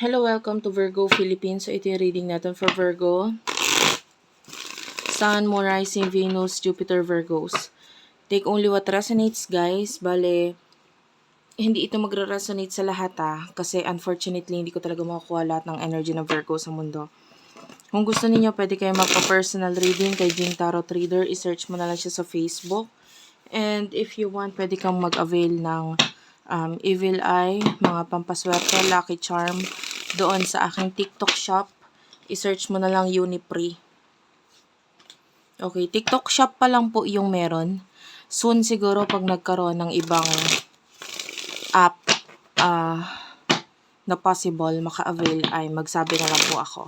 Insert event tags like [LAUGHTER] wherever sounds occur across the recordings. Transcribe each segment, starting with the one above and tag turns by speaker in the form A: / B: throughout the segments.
A: Hello, welcome to Virgo Philippines. So, ito yung reading natin for Virgo. Sun, Moon, Rising, Venus, Jupiter, Virgos. Take only what resonates, guys. Bale, hindi ito magre-resonate sa lahat ah. Kasi unfortunately, hindi ko talaga makukuha lahat ng energy ng Virgo sa mundo. Kung gusto niyo pwede kayo magpa-personal reading kay Jing Tarot Reader. I-search mo na lang siya sa Facebook. And if you want, pwede kang mag-avail ng um, Evil Eye, mga pampaswerte, Lucky Charm, doon sa aking TikTok shop. I-search mo na lang Unipre. Okay, TikTok shop pa lang po yung meron. Soon siguro pag nagkaroon ng ibang app ah na possible maka-avail ay magsabi na lang po ako.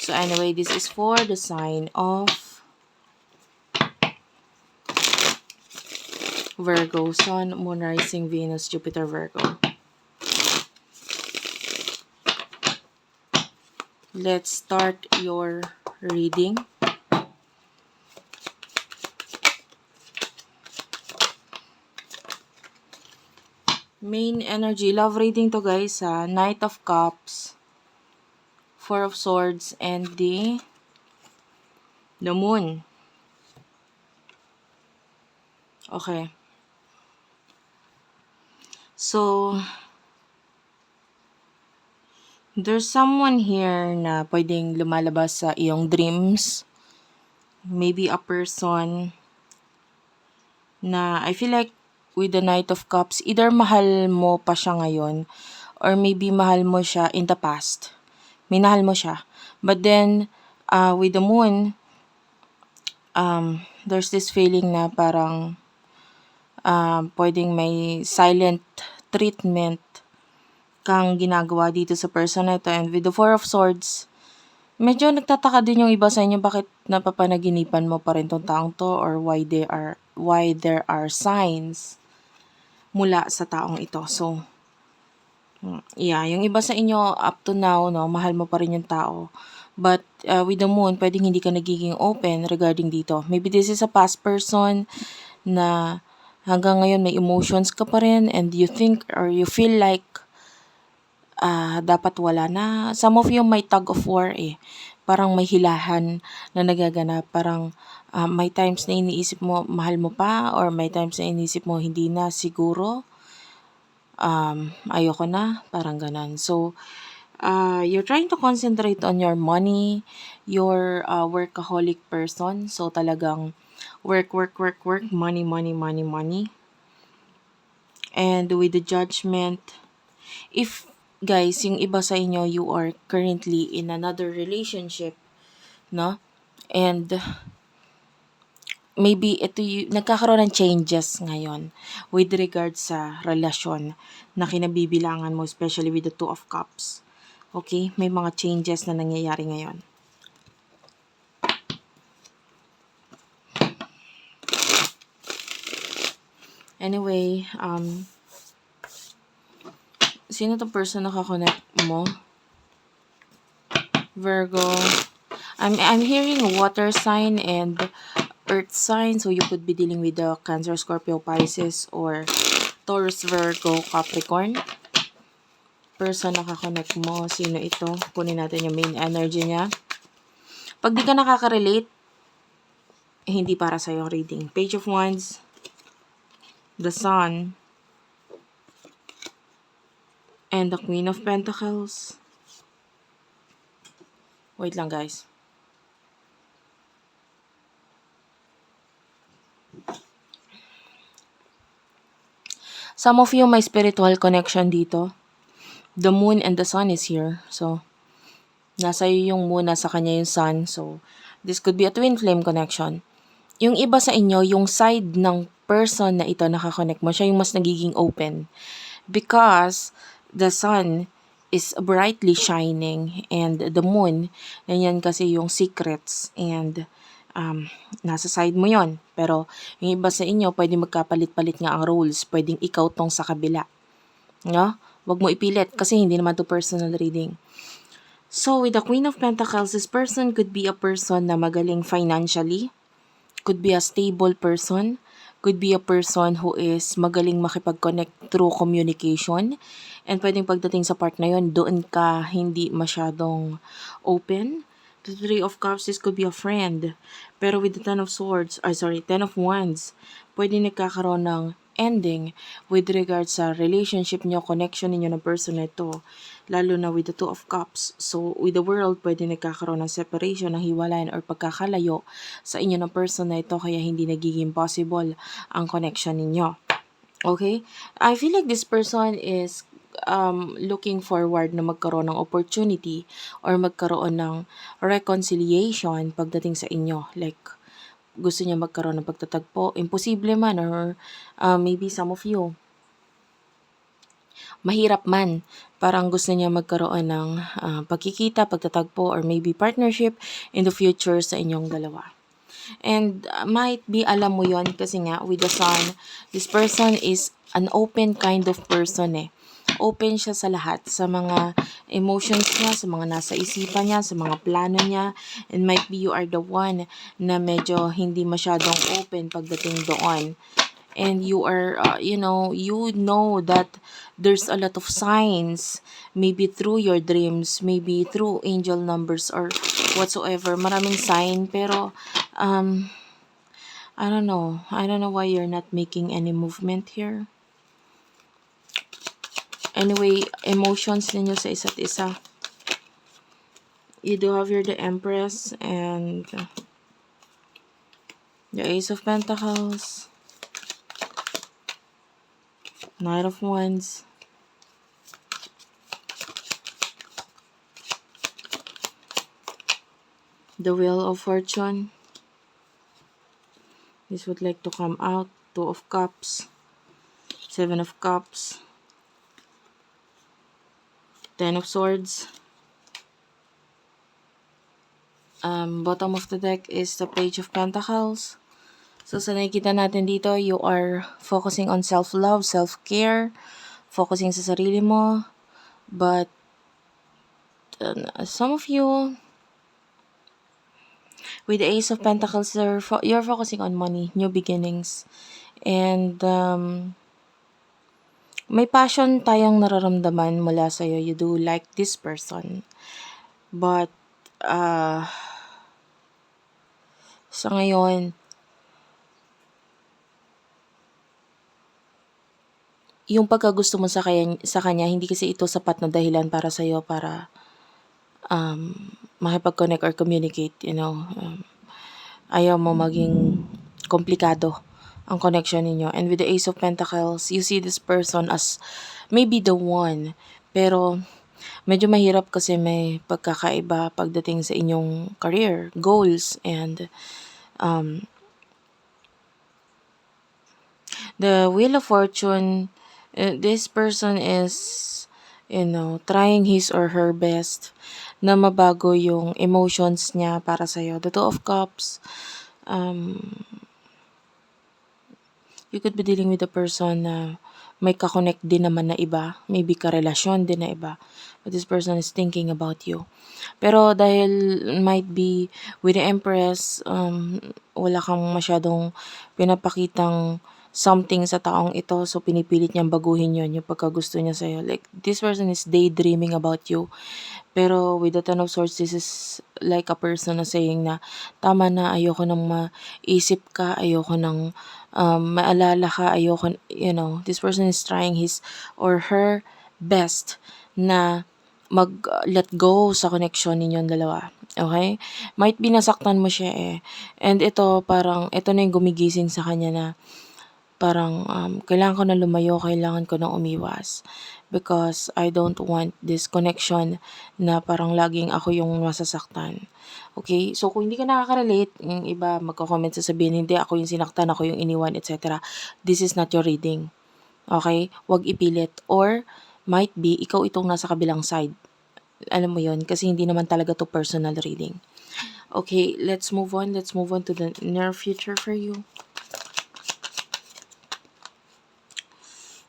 A: So anyway, this is for the sign of Virgo, Sun, Moon, Rising, Venus, Jupiter, Virgo. Let's start your reading. Main energy, love reading to guys ha. Knight of Cups, Four of Swords, and the the Moon. Okay. So, there's someone here na pwedeng lumalabas sa iyong dreams. Maybe a person na I feel like with the Knight of Cups, either mahal mo pa siya ngayon or maybe mahal mo siya in the past. Minahal mo siya. But then, uh, with the Moon, um, there's this feeling na parang um, pwedeng may silent treatment kang ginagawa dito sa person na ito. And with the Four of Swords, medyo nagtataka din yung iba sa inyo bakit napapanaginipan mo pa rin tong taong to or why they are why there are signs mula sa taong ito. So, mm, yeah, yung iba sa inyo up to now, no, mahal mo pa rin yung tao. But uh, with the moon, pwedeng hindi ka nagiging open regarding dito. Maybe this is a past person na hanggang ngayon may emotions ka pa rin and you think or you feel like ah dapat wala na. Some of you may tug of war eh. Parang may hilahan na nagaganap. Parang ah, may times na iniisip mo mahal mo pa or may times na iniisip mo hindi na siguro. Um, ayoko na. Parang ganan. So, uh, you're trying to concentrate on your money, your uh, workaholic person. So, talagang work, work, work, work, money, money, money, money. And with the judgment, if guys, yung iba sa inyo, you are currently in another relationship, no? And maybe ito yung, nagkakaroon ng changes ngayon with regards sa relasyon na kinabibilangan mo, especially with the Two of Cups. Okay? May mga changes na nangyayari ngayon. Anyway, um, sino tong person na kakonect mo? Virgo. I'm, I'm hearing water sign and earth sign. So, you could be dealing with the Cancer, Scorpio, Pisces, or Taurus, Virgo, Capricorn. Person na kakonect mo. Sino ito? Kunin natin yung main energy niya. Pag di ka nakaka-relate, hindi para sa yung reading. Page of Wands, the Sun, and the Queen of Pentacles. Wait lang guys. Some of you may spiritual connection dito. The moon and the sun is here. So, nasa iyo yung moon, nasa kanya yung sun. So, this could be a twin flame connection. Yung iba sa inyo, yung side ng person na ito nakakonect mo, siya yung mas nagiging open. Because the sun is brightly shining and the moon, yan kasi yung secrets and um, nasa side mo yon Pero yung iba sa inyo, pwede magkapalit-palit nga ang roles. Pwedeng ikaw tong sa kabila. No? Huwag mo ipilit kasi hindi naman to personal reading. So, with the Queen of Pentacles, this person could be a person na magaling financially, could be a stable person, could be a person who is magaling makipag-connect through communication. And pwedeng pagdating sa part na yon, doon ka hindi masyadong open. The Three of Cups, this could be a friend. Pero with the Ten of Swords, ah sorry, Ten of Wands, pwede nagkakaroon ng ending with regards sa relationship nyo, connection ninyo ng person na ito. Lalo na with the Two of Cups. So, with the world, pwede nagkakaroon ng separation, ng hiwalayan, or pagkakalayo sa inyo ng person na ito, kaya hindi nagiging possible ang connection ninyo. Okay? I feel like this person is um, looking forward na magkaroon ng opportunity or magkaroon ng reconciliation pagdating sa inyo. Like, gusto niya magkaroon ng pagtatagpo. Imposible man or uh, maybe some of you mahirap man. Parang gusto niya magkaroon ng ah, pagkikita, pagtatagpo, or maybe partnership in the future sa inyong dalawa. And uh, might be alam mo yon kasi nga with the sun, this person is an open kind of person eh. Open siya sa lahat, sa mga emotions niya, sa mga nasa isipan niya, sa mga plano niya. And might be you are the one na medyo hindi masyadong open pagdating doon. And you are uh, you know you know that there's a lot of signs maybe through your dreams maybe through angel numbers or whatsoever maraming sign. Pero um I don't know. I don't know why you're not making any movement here anyway emotions ninyo sa isa't isa you do have here the empress and the ace of pentacles Knight of Wands. The Wheel of Fortune. This would like to come out. Two of Cups. Seven of Cups. Ten of Swords. Um, bottom of the deck is the Page of Pentacles. So, sa nakikita natin dito, you are focusing on self-love, self-care, focusing sa sarili mo. But, uh, some of you, with the Ace of Pentacles, you're, fo- you're focusing on money, new beginnings. And, um, may passion tayong nararamdaman mula sa'yo. You do like this person. But, uh, sa ngayon, yung pagkagusto mo sa kanya, sa kanya, hindi kasi ito sapat na dahilan para sa'yo para um, makipag-connect or communicate, you know. Um, ayaw mo maging komplikado ang connection ninyo. And with the Ace of Pentacles, you see this person as maybe the one. Pero medyo mahirap kasi may pagkakaiba pagdating sa inyong career, goals, and um, the Wheel of Fortune uh, this person is, you know, trying his or her best na mabago yung emotions niya para sa'yo. The Two of Cups, um, you could be dealing with a person na may kakonect din naman na iba. Maybe karelasyon din na iba. But this person is thinking about you. Pero dahil might be with the Empress, um, wala kang masyadong pinapakitang something sa taong ito so pinipilit niyang baguhin yon yung pagkagusto niya sa'yo. Like, this person is daydreaming about you. Pero with the Ten of Swords, this is like a person na saying na, tama na, ayoko nang maisip ka, ayoko nang um, maalala ka, ayoko, you know, this person is trying his or her best na mag-let go sa connection ninyong dalawa. Okay? Might be nasaktan mo siya eh. And ito, parang, ito na yung gumigising sa kanya na, parang um, kailangan ko na lumayo, kailangan ko na umiwas. Because I don't want this connection na parang laging ako yung masasaktan. Okay? So, kung hindi ka nakaka-relate, yung iba magko-comment sasabihin, hindi ako yung sinaktan, ako yung iniwan, etc. This is not your reading. Okay? Huwag ipilit. Or, might be, ikaw itong nasa kabilang side. Alam mo yon Kasi hindi naman talaga to personal reading. Okay, let's move on. Let's move on to the near future for you.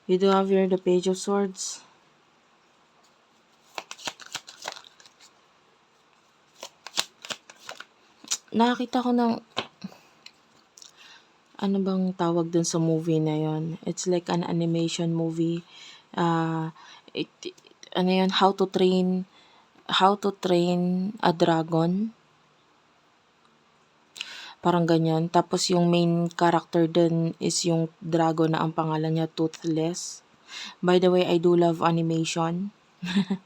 A: You do have here the Page of Swords. Nakakita ko ng ano bang tawag dun sa movie na yon? It's like an animation movie. Uh, it, ano yun, how to train, how to train a dragon. Parang ganyan. Tapos yung main character dun is yung dragon na ang pangalan niya Toothless. By the way, I do love animation. [LAUGHS]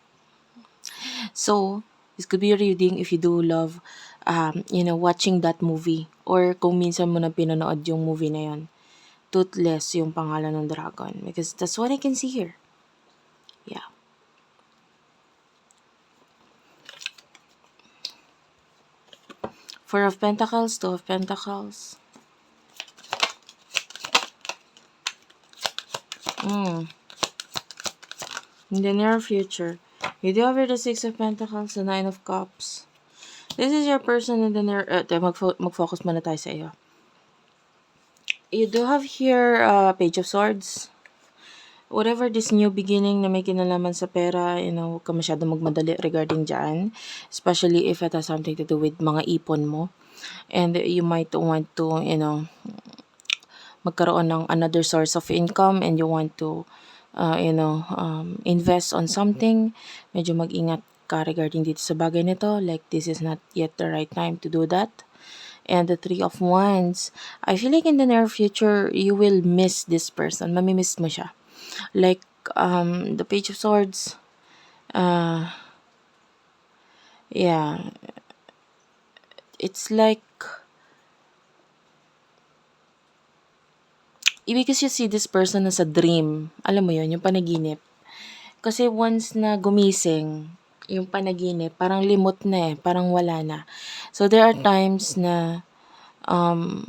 A: so, this could be reading if you do love, um, you know, watching that movie. Or kung minsan mo na pinanood yung movie na yon. Toothless yung pangalan ng dragon. Because that's what I can see here. Yeah. Four of Pentacles, Two of Pentacles. Mm. In the near future, you do have the Six of Pentacles, the Nine of Cups. This is your person in the near... Uh, mag- mag-focus muna tayo sa iyo. You do have here uh, Page of Swords. Whatever this new beginning na may kinalaman sa pera, you know, huwag ka masyado magmadali regarding dyan. Especially if it has something to do with mga ipon mo. And you might want to, you know, magkaroon ng another source of income and you want to, uh, you know, um, invest on something. Medyo mag-ingat ka regarding dito sa bagay nito. Like, this is not yet the right time to do that. And the Three of Wands, I feel like in the near future, you will miss this person. Mamimiss mo siya. Like, um, the Page of Swords, uh, yeah, it's like, ibig kasi see this person as a dream. Alam mo yon yung panaginip. Kasi once na gumising, yung panaginip, parang limot na eh, parang wala na. So, there are times na, um,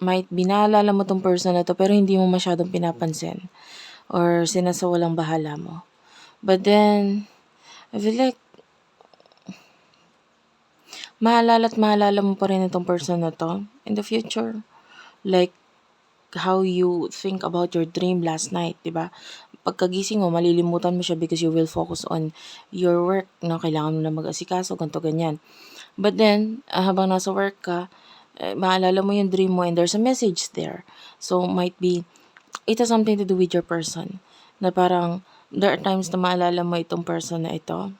A: might binalala mo tong person na to, pero hindi mo masyadong pinapansin. Or sinasawalang bahala mo. But then, I feel like, maalala at maalala mo pa rin itong person na to in the future. Like, how you think about your dream last night, di ba? Pagkagising mo, malilimutan mo siya because you will focus on your work, no? Kailangan mo na mag-asikaso, ganito, ganyan. But then, uh, habang nasa work ka, eh, maalala mo yung dream mo and there's a message there. So, might be, it has something to do with your person. Na parang, there are times na maalala mo itong person na ito.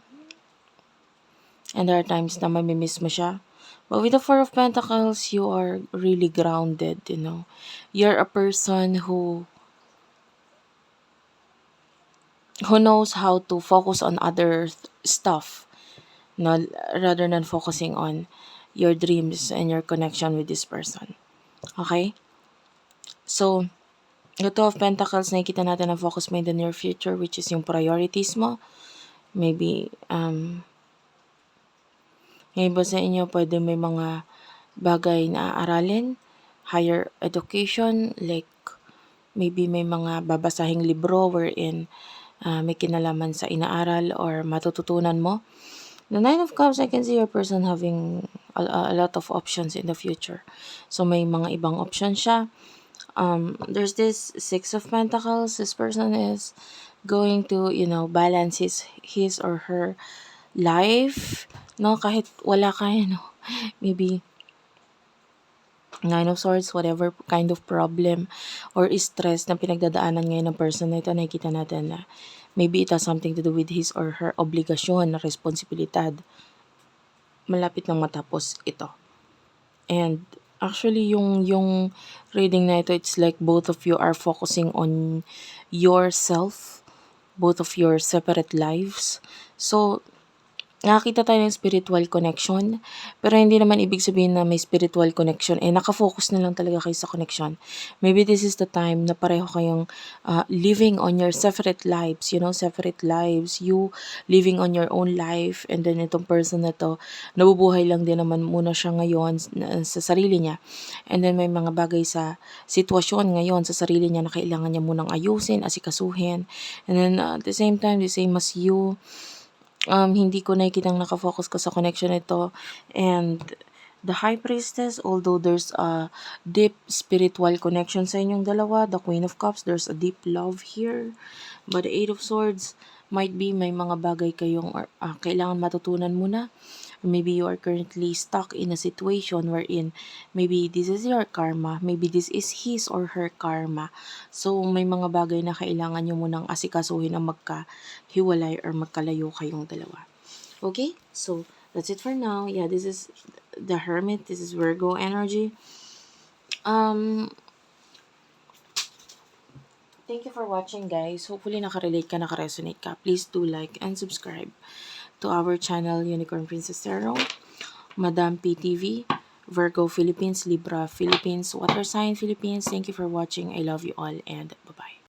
A: And there are times na mamimiss mo siya. But with the Four of Pentacles, you are really grounded, you know. You're a person who who knows how to focus on other th- stuff, no, rather than focusing on your dreams and your connection with this person. Okay? So, the Two of Pentacles, nakikita natin ang focus mo in the near future, which is yung priorities mo. Maybe, um, yung iba sa inyo, pwede may mga bagay na aaralin, higher education, like maybe may mga babasahing libro wherein uh, may kinalaman sa inaaral or matututunan mo. The Nine of Cups, I can see your person having a, a lot of options in the future. So may mga ibang options siya. Um, there's this Six of Pentacles. This person is going to, you know, balance his, his or her life no kahit wala ka eh, no [LAUGHS] maybe Nine of Swords, whatever kind of problem or stress na pinagdadaanan ngayon ng person na ito, nakikita natin na maybe it has something to do with his or her obligasyon, responsibilidad. Malapit nang matapos ito. And actually, yung, yung reading na ito, it's like both of you are focusing on yourself, both of your separate lives. So, nakakita tayo ng spiritual connection, pero hindi naman ibig sabihin na may spiritual connection, eh nakafocus na lang talaga kayo sa connection. Maybe this is the time na pareho kayong uh, living on your separate lives, you know, separate lives, you living on your own life, and then itong person na to, nabubuhay lang din naman muna siya ngayon sa sarili niya. And then may mga bagay sa sitwasyon ngayon sa sarili niya na kailangan niya munang ayusin, asikasuhin. And then uh, at the same time, the same as you, um, hindi ko nakikitang nakafocus ko sa connection nito. And the High Priestess, although there's a deep spiritual connection sa inyong dalawa, the Queen of Cups, there's a deep love here. But the Eight of Swords, might be may mga bagay kayong uh, kailangan matutunan muna maybe you are currently stuck in a situation wherein maybe this is your karma, maybe this is his or her karma. So, may mga bagay na kailangan nyo munang asikasuhin na magkahiwalay or magkalayo kayong dalawa. Okay? So, that's it for now. Yeah, this is the Hermit. This is Virgo energy. Um, thank you for watching, guys. Hopefully, nakarelate ka, nakaresonate ka. Please do like and subscribe to our channel, Unicorn Princess Tarot, Madam PTV, Virgo Philippines, Libra Philippines, Water Sign Philippines. Thank you for watching. I love you all and bye-bye.